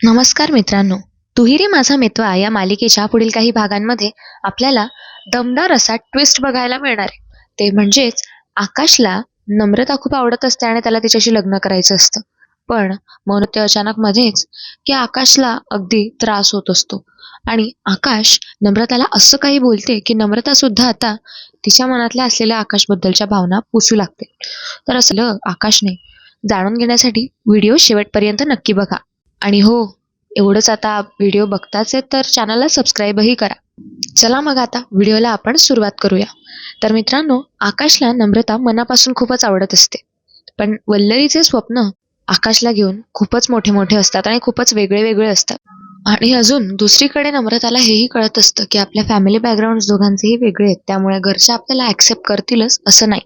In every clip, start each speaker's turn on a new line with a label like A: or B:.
A: नमस्कार मित्रांनो. तुहिरी माझा मित्वा या मालिकेच्या पुढील काही भागांमध्ये आपल्याला दमदार असा ट्विस्ट बघायला मिळणार आहे. ते म्हणजेच आकाशला नम्रता खूप आवडत असते आणि त्याला तिच्याशी लग्न करायचं असतं. पण मग ते अचानक मध्येच की आकाशला अगदी त्रास होत असतो. आणि आकाश नम्रताला असं काही बोलते की नम्रता सुद्धा आता तिच्या मनातल्या असलेल्या आकाशबद्दलच्या भावना पुसू लागते. तर असलं आकाशने जाणून घेण्यासाठी व्हिडिओ शेवटपर्यंत नक्की बघा. आणि हो एवढंच आता व्हिडिओ बघताच आहे तर चॅनलला सबस्क्राईबही करा. चला मग आता व्हिडिओला आपण सुरुवात करूया. तर मित्रांनो आकाशला नम्रता मनापासून खूपच आवडत असते. पण वल्लरीचे स्वप्न आकाशला घेऊन खूपच मोठे मोठे असतात आणि खूपच वेगळे वेगळे असतात. आणि अजून दुसरीकडे नम्रताला हेही कळत असतं की आपल्या फॅमिली बॅकग्राऊंड दोघांचेही वेगळे आहेत. त्यामुळे घरचे आपल्याला ऍक्सेप्ट करतीलच असं नाही.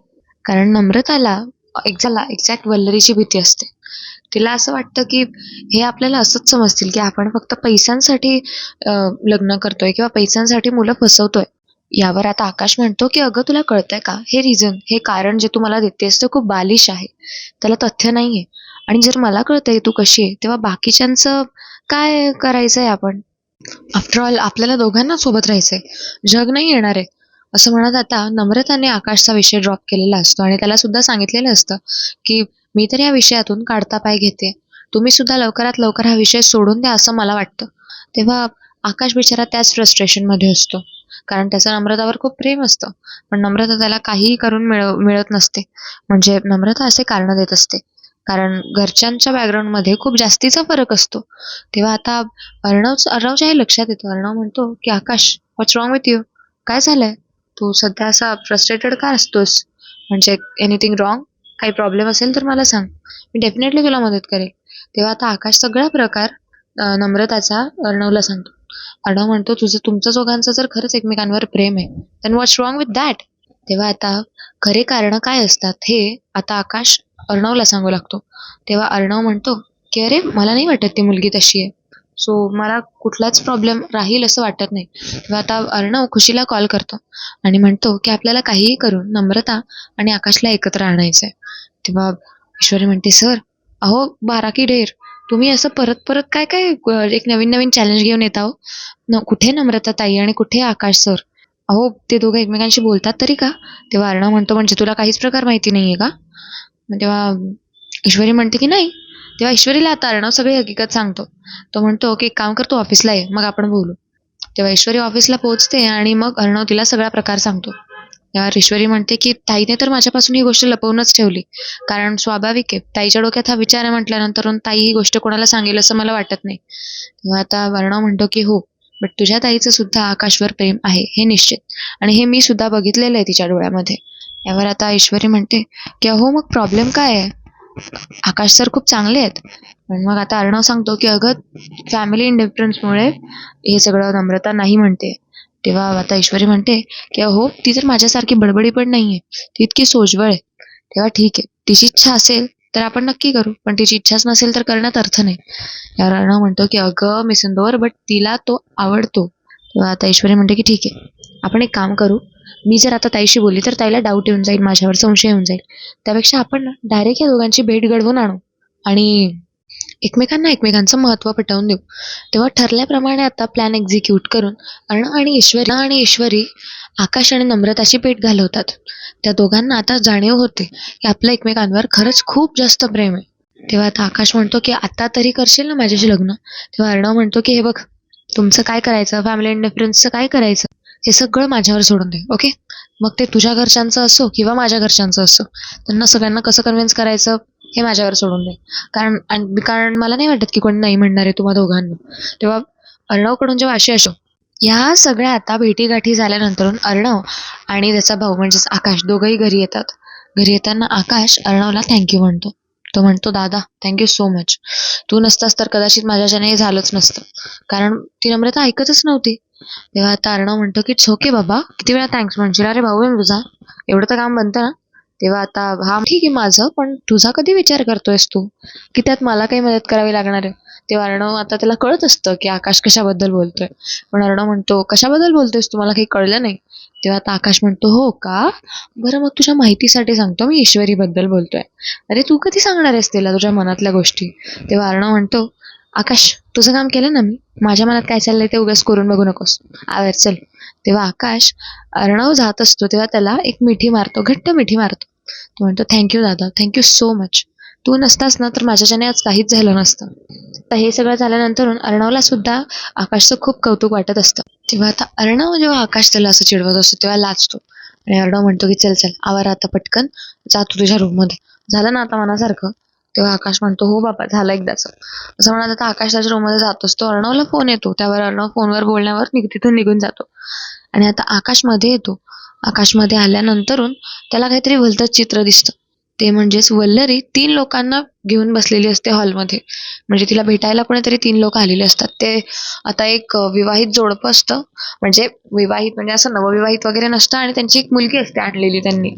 A: कारण नम्रताला एक्झाला एक्झॅक्ट वल्लरीची भीती असते. तिला असं वाटतं की हे आपल्याला असंच समजतील की आपण फक्त पैशांसाठी लग्न करतोय किंवा पैशांसाठी मुलं फसवतोय. यावर आता आकाश म्हणतो की अगं तुला कळतंय का? हे रिझन हे कारण जे तू मला देतेस ते खूप बालिश आहे. त्याला तथ्य नाहीये. आणि जर मला कळतंय तू कशी आहे तेव्हा बाकीच्यांचं काय करायचंय आपण? आफ्टर ऑल आपल्याला दोघांना सोबत राहायचंय. जग नाही येणार आहे. असं म्हणत आता नम्रताने आकाशचा विषय ड्रॉप केलेला असतो आणि त्याला सुद्धा सांगितलेलं असतं की मी तर या विषयातून काढता पाय घेते. तुम्ही सुद्धा लवकरात लवकर हा विषय सोडून द्या असं मला वाटतं. तेव्हा आकाश बिचारा त्याच फ्रस्ट्रेशनमध्ये असतो. कारण त्याचं नम्रतावर खूप प्रेम असतं. पण नम्रता त्याला काहीही करून मिळव मिळत नसते. म्हणजे नम्रता असे कारण देत असते. कारण घरच्यांच्या बॅकग्राऊंडमध्ये खूप जास्तीचा फरक असतो. तेव्हा आता अर्णवच अर्णवच्या हे लक्षात येतं. अर्णव म्हणतो की Akash what's wrong with you काय झालंय? तू सध्या असा फ्रस्ट्रेटेड का असतोस? म्हणजे एनिथिंग रॉंग काही प्रॉब्लेम असेल तर मला सांग. मी डेफिनेटली तुला मदत करेल तेव्हा आता आकाश सगळा प्रकार नम्रताचा अर्णवला सांगतो. अर्णव म्हणतो तुझं तुमचं दोघांचं जर खरंच एकमेकांवर प्रेम आहे then what's wrong with that तेव्हा आता खरे कारण काय असतात हे आता आकाश अर्णवला सांगू लागतो. तेव्हा अर्णव म्हणतो की अरे मला नाही वाटत ती मुलगी तशी आहे. सो मला कुठलाच प्रॉब्लेम राहील असं वाटत नाही. तेव्हा आता अर्णव खुशीला कॉल करतो आणि म्हणतो की आपल्याला काहीही करून नम्रता आणि आकाशला एकत्र आणायचंय. तेव्हा ईश्वरी म्हणते सर अहो बारा की ढेर तुम्ही असं परत परत काय काय एक नवीन नवीन चॅलेंज घेऊन येत आहो? न कुठे नम्रता ताई आणि कुठे आकाश सर? अहो ते दोघं एकमेकांशी बोलतात तरी का? तेव्हा अर्णव म्हणतो म्हणजे तुला काहीच प्रकार माहिती नाहीये का? मग तेव्हा ईश्वरी म्हणते की नाही तेव्हा ईश्वरीला आता अर्णव सगळी हकीकत सांगतो. तो म्हणतो की एक काम कर तू ऑफिसला ये मग आपण बोलू. तेव्हा ईश्वरी ऑफिसला पोहोचते आणि मग अर्णव तिला सगळा प्रकार सांगतो. तेव्हा ईश्वरी म्हणते की ताईने तर माझ्यापासून ही गोष्ट लपवूनच ठेवली. कारण स्वाभाविक आहे ताईच्या डोक्यात हा विचार आहे म्हटल्यानंतर ताई ही गोष्ट कोणाला सांगेल असं मला वाटत नाही. तेव्हा आता अर्णव म्हणतो की हो बट तुझ्या ताईचं सुद्धा आकाशवर प्रेम आहे हे निश्चित. आणि हे मी सुद्धा बघितलेलं आहे तिच्या डोळ्यामध्ये. यावर आता ईश्वरी म्हणते की अहो मग प्रॉब्लेम काय आहे? आकाश सर खूप चांगले आहेत. पण मग आता अर्णव सांगतो की अगं फॅमिली इंडिफरन्समुळे हे सगळं नम्रता नाही म्हणते. तेव्हा आता ईश्वरी म्हणते की हो ती तर माझ्यासारखी बडबडी पण नाहीये. ती इतकी सोजवळ आहे. तेव्हा ठीक आहे. तिची इच्छा असेल तर आपण नक्की करू. पण तिची इच्छाच नसेल तर करण्यात अर्थ नाही. यावर अर्णव म्हणतो की अगं मी सुंदर बट तिला तो आवडतो. तेव्हा आता ईश्वरी म्हणते की ठीक आहे. आपण एक काम करू. मी जर आता ताईशी बोलली तर ताईला डाऊट येऊन जाईल माझ्यावर संशय येऊन जाईल. त्यापेक्षा आपण डायरेक्ट या दोघांची भेट घडवून आणू आणि एकमेकांना एकमेकांचं महत्त्व पटवून देऊ. तेव्हा ठरल्याप्रमाणे आता प्लॅन एक्झिक्यूट करून अर्ण आणि ईश्वरी आणि ईश्वरी आकाश आणि नम्रताची भेट घालवतात. त्या दोघांना आता जाणीव होते की आपलं एकमेकांवर खरंच खूप जास्त प्रेम आहे. तेव्हा आता आकाश म्हणतो की आता तरी करशील ना माझ्याशी लग्न? तेव्हा अर्णव म्हणतो की हे बघ तुमचं काय करायचं? फॅमिली इंडिफरन्सचं काय करायचं? हे सगळं माझ्यावर सोडून दे ओके? मग ते तुझ्या घरच्यांचं असो किंवा माझ्या घरच्यांचं असो त्यांना सगळ्यांना कसं कन्व्हिन्स करायचं हे माझ्यावर सोडून दे. कारण आणि कारण मला नाही वाटत की कोणी नाही म्हणणार आहे तुम्हा दोघांना. तेव्हा अर्णवकडून जेव्हा अशी असो या सगळ्या आता भेटीगाठी झाल्यानंतर अर्णव आणि त्याचा भाऊ म्हणजेच आकाश दोघंही घरी येतात. घरी येताना आकाश अर्णवला थँक्यू म्हणतो. तो म्हणतो दादा थँक्यू सो मच तू नसतास तर कदाचित माझ्याच्याने हे झालंच नसतं. कारण ती नम्रता ऐकतच नव्हती. तेव्हा आता अर्णव म्हणतो की ओके बाबा किती वेळा थँक्स म्हणशील? अरे भाऊ मी तुझा एवढं तर काम बनतं ना. तेव्हा आता हा ठीक आहे माझं पण तुझा कधी विचार करतोयस तू? की त्यात मला काही मदत करावी लागणार आहे? तेव्हा अर्णव आता त्याला कळत असतं की आकाश कशाबद्दल बोलतोय? पण अर्णव म्हणतो कशाबद्दल बोलतोयस तुम्हाला काही कळलं नाही. तेव्हा आता आकाश म्हणतो हो का? बरं मग तुझ्या माहितीसाठी सांगतो मी ईश्वरी बद्दल बोलतोय. अरे तू कधी सांगणार आहेस तिला तुझ्या मनातल्या गोष्टी? तेव्हा अर्णव म्हणतो आकाश तुझं काम केलं ना मी? माझ्या मनात काय चाललंय ते उगाच करून बघू नकोस. आवर चल. तेव्हा आकाश अर्णव जात असतो तेव्हा त्याला एक मिठी मारतो घट्ट मिठी मारतो. तो म्हणतो थँक्यू दादा. थँक्यू सो मच तू नसतास ना तर माझ्याच्याने आज काहीच झालं नसतं. तर हे सगळं झाल्यानंतर अर्णवला सुद्धा आकाशचं खूप कौतुक वाटत असतं. तेव्हा आता अर्णव जेव्हा आकाश त्याला असं चिडवत असतो तेव्हा लाचतो आणि अर्णव म्हणतो की चल चल आवर आता पटकन. जा तू तुझ्या रूममध्ये झालं ना आता मनासारखं? तेव्हा आकाश म्हणतो हो बाबा झालं एकदाच. असं म्हणत आता आकाश त्याच्या रूममध्ये जात असतो. अर्णवला फोन येतो. त्यावर अर्णव फोनवर बोलण्यावर निघ तिथून निघून जातो. आणि आता आकाशमध्ये येतो. आकाशमध्ये आल्यानंतरून त्याला काहीतरी भलतंच चित्र दिसतं. ते म्हणजेच वल्लरी तीन लोकांना घेऊन बसलेली असते हॉलमध्ये. म्हणजे तिला भेटायला कोणीतरी तीन लोक आलेले असतात. ते आता एक विवाहित जोडपं असतं. म्हणजे विवाहित म्हणजे असं नवविवाहित वगैरे नसतं आणि त्यांची एक मुलगी असते आणलेली त्यांनी.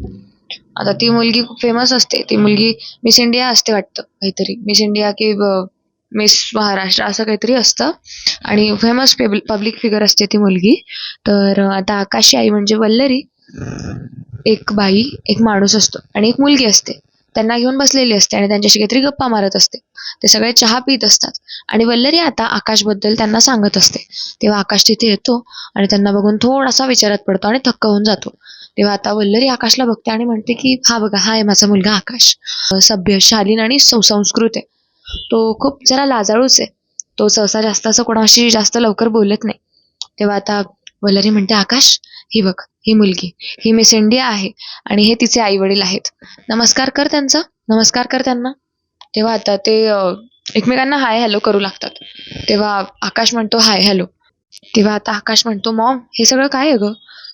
A: आता ती मुलगी खूप फेमस असते. ती मुलगी मिस इंडिया असते वाटतं काहीतरी. मिस इंडिया की मिस महाराष्ट्र असं काहीतरी असतं. आणि फेमस पब्लिक फिगर असते ती मुलगी. तर आता आकाशची आई म्हणजे वल्लरी. एक बाई एक माणूस असतो आणि एक मुलगी असते. त्यांना घेऊन बसलेली असते आणि त्यांच्याशी काहीतरी गप्पा मारत असते. ते सगळे चहा पित असतात. आणि वल्लरी आता आकाशबद्दल त्यांना सांगत असते. तेव्हा आकाश तिथे येतो आणि त्यांना बघून थोडासा विचारात पडतो आणि थक्क होऊन जातो. तेव्हा आता वल्लरी आकाशला बघते आणि म्हणते की हा बघा हा आहे माझा मुलगा आकाश. सभ्य शालीन आणि सुसंस्कृत आहे. तो खूप जरा लाजाळूच आहे. तो सहसा जास्त असं कोणाशी जास्त लवकर बोलत नाही. तेव्हा आता वल्लरी म्हणते आकाश ही बघ ही मुलगी. ही मिस इंडिया आहे आणि हे तिचे आई वडील आहेत. नमस्कार कर त्यांचा नमस्कार कर त्यांना. तेव्हा आता ते एकमेकांना हाय हॅलो करू लागतात. तेव्हा आकाश म्हणतो हाय हॅलो तेव्हा आता आकाश म्हणतो मॉम हे सगळं काय आहे गं?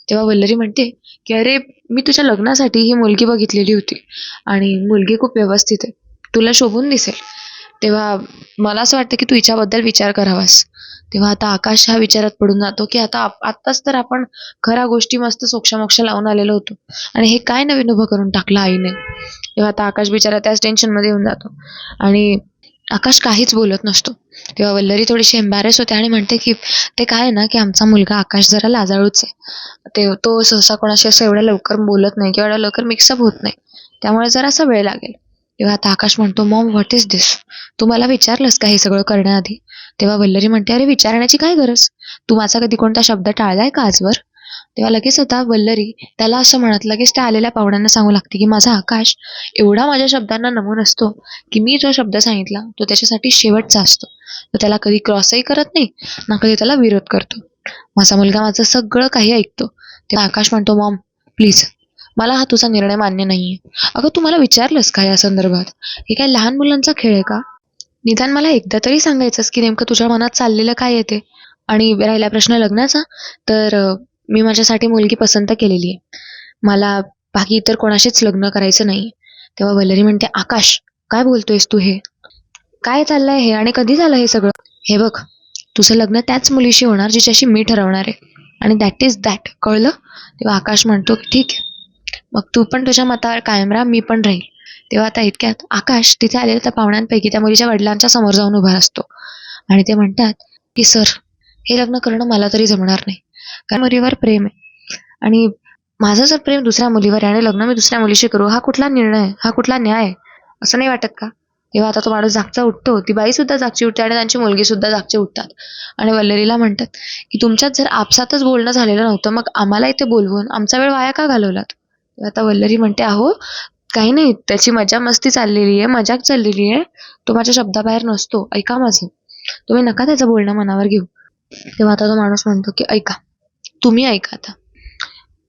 A: तेव्हा वल्लरी म्हणते की अरे मी तुझ्या लग्नासाठी ही मुलगी बघितलेली होती आणि मुलगी खूप व्यवस्थित आहे. तुला शोभून दिसेल. तेव्हा मला असं वाटतं की तू हिच्याबद्दल विचार करावास. तेव्हा आता आकाश हा विचारात पडून जातो की आता आप- आत्ताच तर आपण खऱ्या गोष्टी मस्त सोक्षमोक्ष लावून आलेलो होतो आणि हे काय नवीन उभं करून टाकलं आईने? तेव्हा आता आकाश बिचारा त्याच टेन्शनमध्ये येऊन जातो. आणि आकाश काहीच बोलत नसतो. तेव्हा वल्लरी थोडीशी एम्बॅरेस होते आणि म्हणते की ते काय ना की आमचा मुलगा आकाश जरा लाजाळूच आहे. ते तो सहसा कोणाशी असं एवढ्या लवकर बोलत नाही किंवा एवढ्या लवकर मिक्सअप होत नाही. त्यामुळे जरासा वेळ लागेल. तेव्हा आता आकाश म्हणतो मॉम व्हॉट इज दिस तू मला विचारलंस का हे सगळं करण्याआधी? तेव्हा वल्लरी म्हणते अरे विचारण्याची काय गरज? तू माझा कधी कोणता शब्द टाळलाय का आजवर? तेव्हा लगेच आता वल्लरी. त्याला असं म्हणत लगेच त्या आलेल्या पाहुण्यांना सांगू लागते की माझा आकाश एवढा माझ्या शब्दांना नमून असतो की मी जो शब्द सांगितला तो त्याच्यासाठी शेवटचा असतो. तो त्याला कधी क्रॉसही करत नाही ना कधी त्याला विरोध करतो. माझा मुलगा माझं सगळं काही ऐकतो. तेव्हा आकाश म्हणतो मॉम प्लीज मला हा तुझा निर्णय मान्य नाहीये. अगं तू मला विचारलंस का या संदर्भात? हे काय लहान मुलांचा खेळ आहे का? निदान मला एकदा तरी सांगायचंस की नेमकं तुझ्या मनात चाललेलं काय येते आणि राहिला प्रश्न लग्नाचा तर मी माझ्यासाठी मुलगी पसंत केलेली आहे. मला बाकी इतर कोणाशीच लग्न करायचं नाही. तेव्हा वल्लरी म्हणते आकाश काय बोलतोयस तू हे? काय चाललंय हे? आणि कधी झालं हे सगळं? हे बघ तुझं लग्न त्याच मुलीशी होणार जिच्याशी मी ठरवणार आहे. आणि दॅट इज दॅट कळलं? तेव्हा आकाश म्हणतो की ठीक आहे. मग तू पण तुझ्या मतावर कायम राहा मी पण राहील. तेव्हा आता इतक्यात आकाश तिथे आलेल्या त्या पाहुण्यांपैकी त्या मुलीच्या वडिलांच्या समोर जाऊन उभा असतो. आणि ते म्हणतात की सर हे लग्न करणं मला तरी जमणार नाही. कारण मुलीवर प्रेम आहे. आणि माझं जर प्रेम दुसऱ्या मुलीवर आहे आणि लग्न मी दुसऱ्या मुलीशी करू हा कुठला निर्णय हा कुठला न्याय? आहे? असं नाही वाटत का? तेव्हा आता तो माणूस जागचा उठतो ती बाई सुद्धा जागची उठते आणि त्यांची मुलगी सुद्धा जागची उठतात. आणि वल्लरीला म्हणतात की तुमच्यात जर आपसातच बोलणं झालेलं नव्हतं मग आम्हाला इथे बोलवून आमचा वेळ वाया का घालवलात? तेव्हा आता वल्लरी म्हणते अहो काही नाही त्याची मजा मस्ती चाललेली आहे मजाक चाललेली आहे. तो माझ्या शब्दाबाहेर नसतो. ऐका माझं. तुम्ही नका त्याचं बोलणं मनावर घेऊ. तेव्हा आता तो माणूस म्हणतो की ऐका तुम्ही ऐका आता.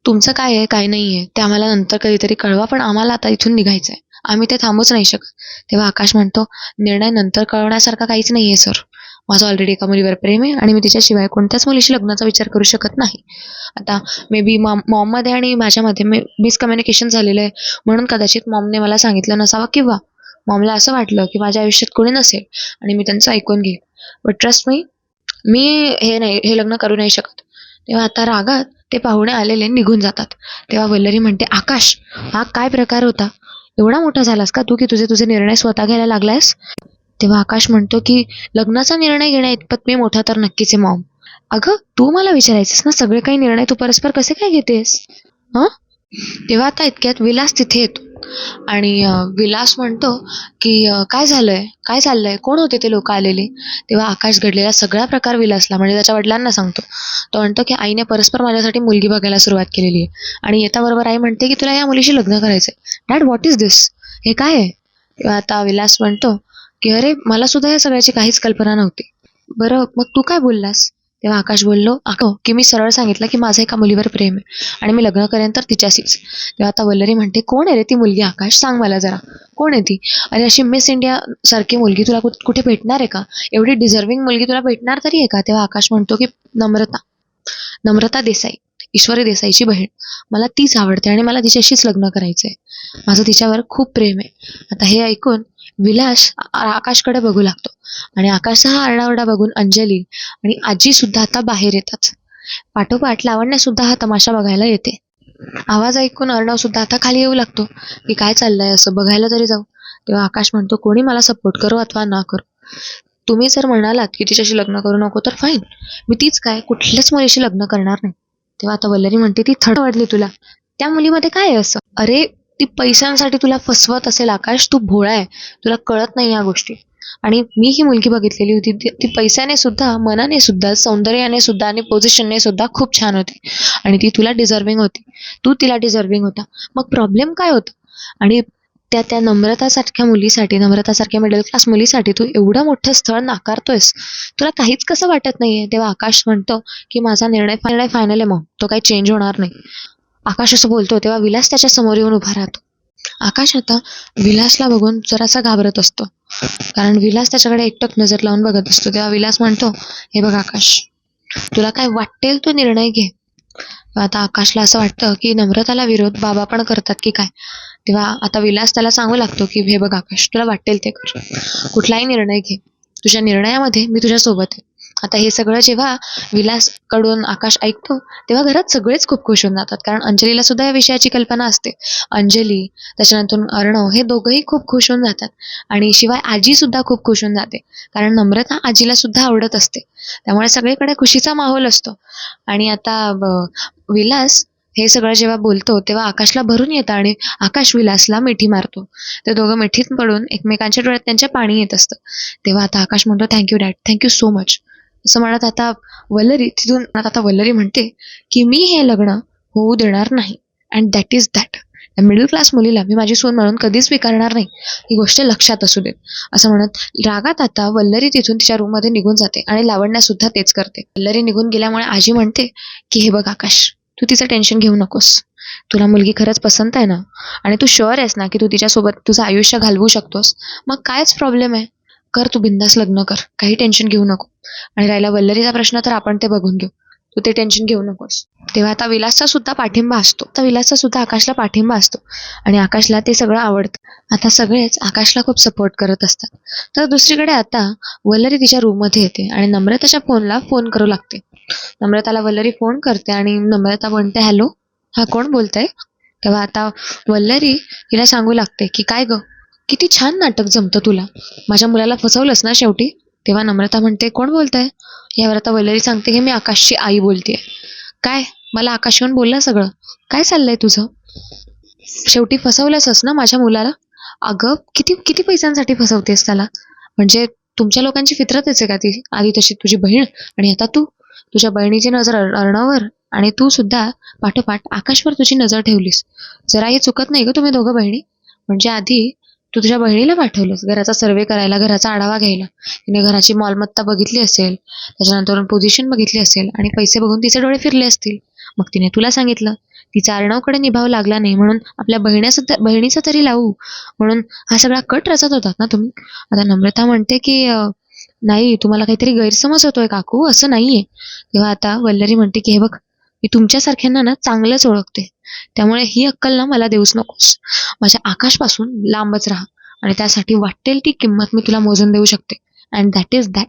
A: तुमचं काय आहे काय नाही आहे ते आम्हाला नंतर कधीतरी कळवा पण आम्हाला आता इथून निघायचं आहे आम्ही ते थांबूच नाही शकत. तेव्हा आकाश म्हणतो निर्णय नंतर कळवण्यासारखा काहीच नाही आहे सर. माझं ऑलरेडी एका मुलीवर प्रेम आहे आणि मी तिच्याशिवाय कोणत्याच मुलीशी लग्नाचा विचार करू शकत नाही. आता मे बी मॉममध्ये आणि माझ्यामध्ये मी मिसकम्युनिकेशन झालेलं आहे म्हणून कदाचित मॉमने मला सांगितलं नसावं किंवा मॉमला असं वाटलं की माझ्या आयुष्यात कोणी नसेल आणि मी त्यांचं ऐकून घेईन. बट ट्रस्ट मी मी हे नाही हे लग्न करू नाही शकत. तेव्हा आता रागात ते पाहुणे आलेले निघून जातात. तेव्हा वल्लरी म्हणते आकाश हा काय प्रकार होता? एवढा मोठा झालास का तू की तुझे तुझे निर्णय स्वतः घ्यायला लागलायस? तेव्हा आकाश म्हणतो की लग्नाचा निर्णय घेण्या इतपत मी मोठा तर नक्कीच आहे मॉम. अगं तू मला विचारायचंस ना सगळे काही निर्णय तू परस्पर कसे काय घेतेस? हं? तेव्हा आता इतक्यात विलास तिथे येतो. आणि विलास म्हणतो की काय झालंय? काय चाललंय? कोण होते ते लोक आलेले? तेव्हा आकाश घडलेला सगळा प्रकार विलासला म्हणजे त्याच्या वडिलांना सांगतो. तो म्हणतो की आईने परस्पर माझ्यासाठी मुलगी बघायला सुरुवात केलेली आहे. आणि येताबरोबर आई म्हणते की तुला या मुलीशी लग्न करायचंय. डॅड व्हॉट इज दिस हे काय आहे? तेव्हा आता विलास म्हणतो की अरे मला सुद्धा या सगळ्याची काहीच कल्पना नव्हती. बरं मग तू काय बोललास? तेव्हा आकाश बोललो अगं की मी सरळ सांगितलं की माझं एका मुलीवर प्रेम आहे आणि मी लग्न करेन तर तिच्याशीच. तेव्हा आता वल्लरी म्हणते कोण आहे रे ती मुलगी आकाश? सांग मला जरा. कोण आहे ती? अरे अशी मिस इंडिया सारखी मुलगी तुला कुठ- कुठे भेटणार आहे का? एवढी डिझर्विंग मुलगी तुला भेटणार तरी आहे का? तेव्हा आकाश म्हणतो की नम्रता नम्रता देसाई ईश्वरी देसाईची बहीण. मला तीच आवडते आणि मला तिच्याशीच लग्न करायचंय. माझं तिच्यावर खूप प्रेम आहे. आता हे ऐकून विलास आकाशकडे बघू लागतो. आणि आकाशचा हा आरडाओरडा बघून अंजली आणि आजी सुद्धा आता बाहेर येतात. पाठोपाठ लावण्या सुद्धा हा तमाशा बघायला येते. आवाज ऐकून अर्णव सुद्धा आता खाली येऊ लागतो की काय चाललंय असं बघायला तरी जाऊ. तेव्हा आकाश म्हणतो कोणी मला सपोर्ट करू अथवा ना करू? तुम्ही जर म्हणालात की तिच्याशी लग्न करू नको तर फाईन मी तीच काय? कुठल्याच मुलीशी लग्न करणार नाही. तेव्हा आता वल्लरी म्हणते ती थड वाढली तुला. त्या मुलीमध्ये काय आहे असं? अरे ती पैशांसाठी तुला फसवत असेल आकाश तू भोळा आहे. तुला कळत नाही या गोष्टी. आणि मी ही मुलगी बघितलेली होती. ती- पैशाने सुद्धा मनाने सुद्धा सौंदर्याने सुद्धा आणि पोझिशनने सुद्धा खूप छान होती. आणि ती तुला डिझर्विंग होती. तू तिला डिझर्विंग होता. मग प्रॉब्लेम काय होता? आणि त्या त्या नम्रतासारख्या मुलीसाठी नम्रतासारख्या मिडल क्लास मुलीसाठी तू एवढं मोठं स्थळ नाकारतोयस. तुला काहीच कसं वाटत नाहीये? तेव्हा आकाश म्हणतो की माझा निर्णय निर्णय फायनल आहे मग. तो काही चेंज होणार नाही. आकाश असं बोलतो तेव्हा विलास त्याच्यासमोर येऊन उभा राहतो. आकाश आता विलासला बघून जरासा घाबरत असतो. कारण विलास त्याच्याकडे एकटक नजर लावून बघत असतो. तेव्हा विलास म्हणतो हे बघ आकाश तुला काय वाटेल तो निर्णय घे. आता आकाशला असं वाटतं की नम्रताला विरोध बाबा पण करतात की काय? तेव्हा आता विलास त्याला सांगू लागतो की हे बघ आकाश तुला वाटेल ते कर. कुठलाही निर्णय घे. तुझ्या निर्णयामध्ये मी तुझ्या सोबत आहे. आता हे सगळं जेव्हा विलासकडून आकाश ऐकतो तेव्हा घरात सगळेच खूप खुश होऊन जातात. कारण अंजलीला सुद्धा या विषयाची कल्पना असते. अंजली त्याच्यानंतर अर्णव हे दोघंही खूप खुश होऊन जातात. आणि शिवाय आजी सुद्धा खूप खुश होऊन जाते. कारण नम्रता आजीला सुद्धा आवडत असते. त्यामुळे सगळीकडे खुशीचा माहोल असतो. आणि आता विलास हे सगळं जेव्हा बोलतो तेव्हा आकाशला भरून येतं आणि आकाश विलासला मिठी मारतो. ते दोघं मिठीत पडून एकमेकांच्या डोळ्यात त्यांच्या पाणी येत असतं. तेव्हा आता आकाश म्हणतो thank you dad thank you so much असं म्हणत आता वल्लरी तिथून आता वल्लरी म्हणते की मी हे लग्न होऊ देणार नाही. And that is that middle class मुलीला मी माझी सून म्हणून कधीच स्वीकारणार नाही. ही गोष्ट लक्षात असू देत. असं म्हणत रागात आता वल्लरी तिथून तिच्या रूममध्ये निघून जाते आणि लावण्या सुद्धा तेच करते. वल्लरी निघून गेल्यामुळे आजी म्हणते की हे बघ आकाश तू तिचं टेन्शन घेऊ नकोस. तुला मुलगी खरंच पसंत आहे ना? आणि तू शुअर आहेस ना की तू तिच्यासोबत तुझं आयुष्य घालवू शकतोस? मग कायच प्रॉब्लेम आहे? कर तू बिंदास लग्न कर. काही टेन्शन घेऊ नको. आणि राहिला वल्लरीचा प्रश्न तर आपण ते बघून घेऊ. तू ते टेन्शन घेऊ नकोस. तेव्हा आता विलासचा सुद्धा पाठिंबा असतो. तर विलासचा सुद्धा आकाशला पाठिंबा असतो. आणि आकाशला ते सगळं आवडतं. आता सगळेच आकाशला खूप सपोर्ट करत असतात. तर दुसरीकडे आता वल्लरी तिच्या रूममध्ये येते. आणि नम्रताच्या फोनला फोन करू लागते. नम्रताला वल्लरी फोन करते आणि नम्रता म्हणते हॅलो हा कोण बोलतंय? तेव्हा आता वल्लरी तिला सांगू लागते की काय गं? किती छान नाटक जमतं तुला. माझ्या मुलाला फसवलंस ना शेवटी? तेव्हा नम्रता म्हणते कोण बोलताय? यावर आता वैलरी सांगते की मी आकाशची आई बोलतेय. काय? मला आकाश येऊन बोललं सगळं? काय चाललंय तुझं? शेवटी फसवलंसच ना माझ्या मुलाला? अगं किती किती पैशांसाठी फसवतेस त्याला? म्हणजे तुमच्या लोकांची फितरतच आहे का ती? आधी तशी तुझी बहीण आणि आता तू? तुझ्या बहिणीची नजर अर्णावर आणि तू सुद्धा पाठोपाठ आकाशवर तुझी नजर ठेवलीस. जराही चुकत नाही ग तुम्ही दोघं बहिणी. म्हणजे आधी तू तुझ्या बहिणीला पाठवलंस. घराचा सर्वे करायला घराचा आढावा घ्यायला. तिने घराची मालमत्ता बघितली असेल त्याच्यानंतर पोझिशन बघितली असेल आणि पैसे बघून तिचे डोळे फिरले असतील. मग तिने तुला सांगितलं तिचा अर्णवकडे निभाव लागला नाही म्हणून आपल्या बहिण्याचं बहिणीचा तरी लावू. म्हणून हा सगळा कट रचत होतात ना तुम्ही? आता नम्रता म्हणते की नाही तुम्हाला काहीतरी गैरसमज होतोय काकू असं नाहीये. तेव्हा आता वल्लरी म्हणते की हे बघ मी तुमच्यासारख्यांना ना चांगलंच ओळखते. त्यामुळे ही अक्कल ना मला देऊच नकोस. माझ्या आकाशपासून लांबच राहा आणि त्यासाठी वाटेल ती किंमत मी तुला मोजून देऊ शकते. अँड दॅट इज दॅट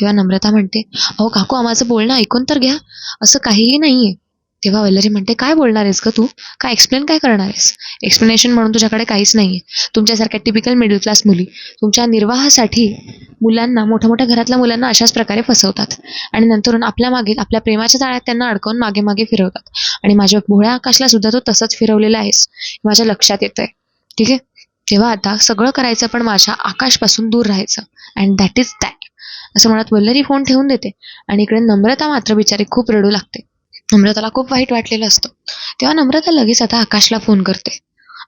A: तेव्हा नम्रता म्हणते अहो काकू माझं बोलणं ऐकून तर घ्या. असं काहीही नाहीये. तेव्हा वल्लरी म्हणते काय बोलणार आहेस ग तू? काय एक्सप्लेन काय करणार आहेस? एक्सप्लेनेशन म्हणून तुझ्याकडे काहीच नाही आहे तुमच्यासारख्या टिपिकल मिडल क्लास मुली तुमच्या निर्वाहासाठी मुलांना मोठ्या मोठ्या घरातल्या मुलांना अशाच प्रकारे फसवतात. आणि नंतरून आपल्या मागे आपल्या प्रेमाच्या जाळ्यात त्यांना अडकवून मागे मागे फिरवतात. आणि माझ्या भोळ्या आकाशला सुद्धा तो तसंच फिरवलेला आहेस. माझ्या लक्षात येतंय. ठीक आहे? तेव्हा आता सगळं करायचं पण माझ्या आकाशपासून दूर राहायचं. अँड दॅट इज दॅट असं म्हणत वल्लरी फोन ठेवून देते. आणि इकडे नम्रता मात्र बिचारी खूप रडू लागते. नम्रताला खूप वाईट वाटलेलं असतं. तेव्हा नम्रता लगेच आता आकाशला फोन करते.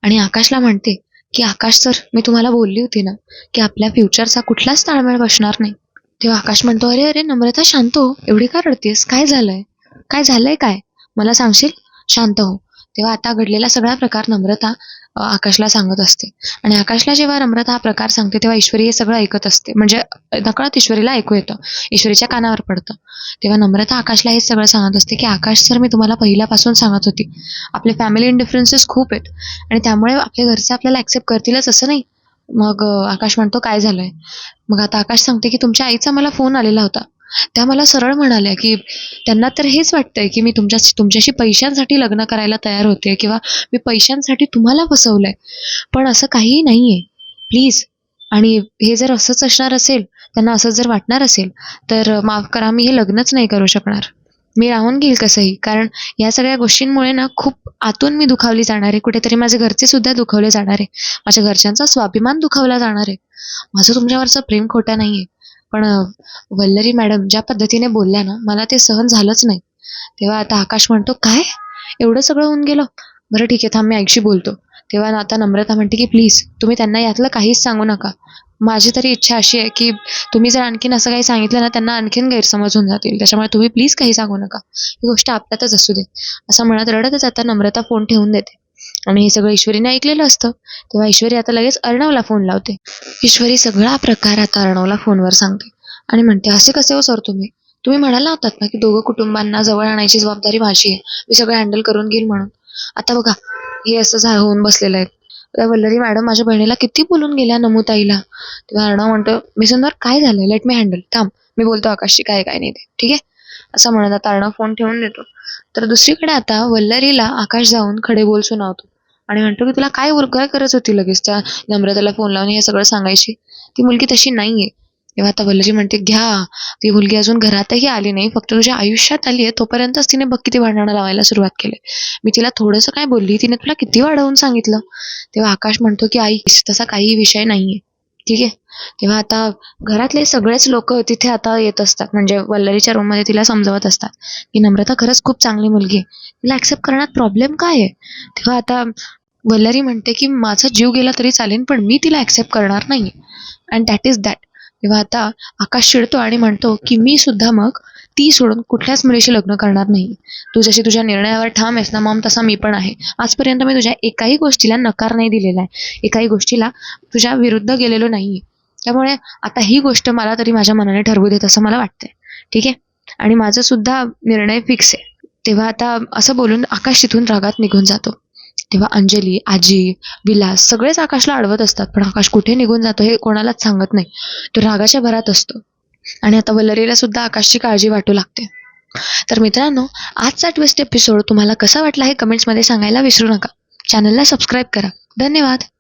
A: आणि आकाशला म्हणते की आकाश सर मी तुम्हाला बोलली होती ना की आपल्या फ्युचरचा कुठलाच ताळमेळ बसणार नाही. तेव्हा आकाश म्हणतो अरे अरे नम्रता शांत हो. एवढी का रडतेस? काय झालंय? काय झालंय काय? मला सांगशील? शांत हो. तेव्हा आता घडलेला सगळा प्रकार नम्रता आकाशला सांगत असते. आणि आकाशला जेव्हा नम्रता हा प्रकार सांगते तेव्हा ईश्वरी हे सगळं ऐकत असते. म्हणजे नकळत ईश्वरीला ऐकू येतं. ईश्वरीच्या कानावर पडतं. तेव्हा नम्रता आकाशला हेच सगळं सांगत असते की आकाश सर मी तुम्हाला पहिल्यापासून सांगत होती. आपले फॅमिली इंडिफरन्सेस खूप आहेत. आणि त्यामुळे आपले घरचे आपल्याला ॲक्सेप्ट करतीलच असं नाही. मग आकाश म्हणतो काय झालंय? मग आता आकाश सांगते की तुमच्या आईचा मला फोन आलेला होता. त्या मला सरळ म्हणाल्या की त्यांना तर हेच वाटतंय की मी तुमच्या तुमच्याशी पैशांसाठी लग्न करायला तयार होते किंवा मी पैशांसाठी तुम्हाला फसवलंय. पण असं काहीही नाहीये. प्लीज. आणि हे जर असंच असणार असेल त्यांना असंच जर वाटणार असेल तर माफ करा मी हे लग्नच नाही करू शकणार. मी राहून घेईल कसंही. कारण या सगळ्या गोष्टींमुळे ना खूप आतून मी दुखावली जाणार आहे. कुठेतरी माझे घरचे सुद्धा दुखावले जाणार आहे. माझ्या घरच्यांचा स्वाभिमान दुखावला जाणार आहे. माझं तुमच्यावरचं प्रेम खोटं नाहीये. पण वल्लरी मॅडम ज्या पद्धतीने बोलल्या ना मला ते सहन झालंच नाही. तेव्हा आता आकाश म्हणतो काय? एवढं सगळं होऊन गेलं? बरं ठीक आहे थांब मी आईशी बोलतो. तेव्हा आता नम्रता म्हणते की प्लीज तुम्ही त्यांना यातलं काहीच सांगू नका. माझी तरी इच्छा अशी आहे की तुम्ही जर आणखीन असं काही सांगितलं ना त्यांना आणखीन गैरसमज होऊन जातील. त्याच्यामुळे तुम्ही प्लीज काही सांगू नका. ही गोष्ट आपल्यातच असू दे. असं म्हणत रडतच आता नम्रता फोन ठेवून देते. आणि हे सगळं ईश्वरीने ऐकलेलं असतं. तेव्हा ईश्वरी आता लगेच अर्णवला फोन लावते. ईश्वरी सगळा प्रकार आता अर्णवला फोनवर सांगते. आणि म्हणते असे कसे हो सर तुम्ही? तुम्ही म्हणाला होतात ना की दोघं कुटुंबांना जवळ आणायची जबाबदारी माझी आहे. मी सगळं हँडल करून घेईल म्हणून. आता बघा हे असं झा होऊन बसलेलं आहे. त्या वल्लरी मॅडम माझ्या बहिणीला किती बोलून गेल्या नमुताईला. तेव्हा अर्णव म्हणतो मी सुंदर काय झालं लेट मी हँडल थांब मी बोलतो आकाशशी काय काय नाही ते. ठीक आहे? असं म्हणत आता अर्णव फोन ठेवून देतो. तर दुसरीकडे आता वल्लरीला आकाश जाऊन खडे बोल सुनावतो. आणि म्हणतो की तुला काय उर- काय करत होती लगेच त्या नम्रताला फोन लावून हे सगळं सांगायची? ती मुलगी तशी नाहीये. तेव्हा आता बल्लजी म्हणते घ्या. ती मुलगी अजून घरातही आली नाही. फक्त तुझ्या आयुष्यात आली आहे. तोपर्यंतच तिने बघ किती भांडणं लावायला सुरुवात केली. मी तिला थोडंसं काय बोलली? तिने तुला किती वाढवून सांगितलं? तेव्हा आकाश म्हणतो की आई तसा काही विषय नाहीये. ठीक आहे? तेव्हा आता घरातले सगळेच लोक तिथे आता येत असतात. म्हणजे वल्लरीच्या रूममध्ये तिला समजवत असतात. की नम्रता खरंच खूप चांगली मुलगी आहे. तिला ऍक्सेप्ट करण्यात प्रॉब्लेम काय आहे? तेव्हा आता वल्लरी म्हणते की माझा जीव गेला तरी चालेल पण मी तिला ॲक्सेप्ट करणार नाही अँड दॅट इज दॅट तेव्हा आता आकाश चिडतो आणि म्हणतो की मी सुद्धा मग ती सोडून कुठल्याच मुलीशी लग्न करणार नाही तू जशी तुझ्या निर्णयावर ठाम आहेस ना मॉम तसा मी पण आहे. आजपर्यंत मी तुझ्या एकाही गोष्टीला नकार नाही दिलेला आहे. एकाही गोष्टीला तुझ्या विरुद्ध गेलेलो नाही त्यामुळे आता ही गोष्ट मला तरी माझ्या मनाने ठरवू देत असं मला वाटतंय. ठीक आहे? आणि माझं सुद्धा निर्णय फिक्स आहे. तेव्हा आता असं बोलून आकाश तिथून रागात निघून जातो. तेव्हा अंजली आजी विलास सगळेच आकाशला अडवत असतात पण आकाश कुठे निघून जातो हे कोणालाच सांगत नाही. तो रागाच्या भरात असतो. आणि आता वल्लरीला सुद्धा आकाशची काळजी वाटू लागते. तर मित्रांनो आजचा ट्विस्ट एपिसोड तुम्हाला कसा वाटला हे कमेंट्समध्ये सांगायला विसरू नका. चॅनलला सबस्क्राईब करा. धन्यवाद.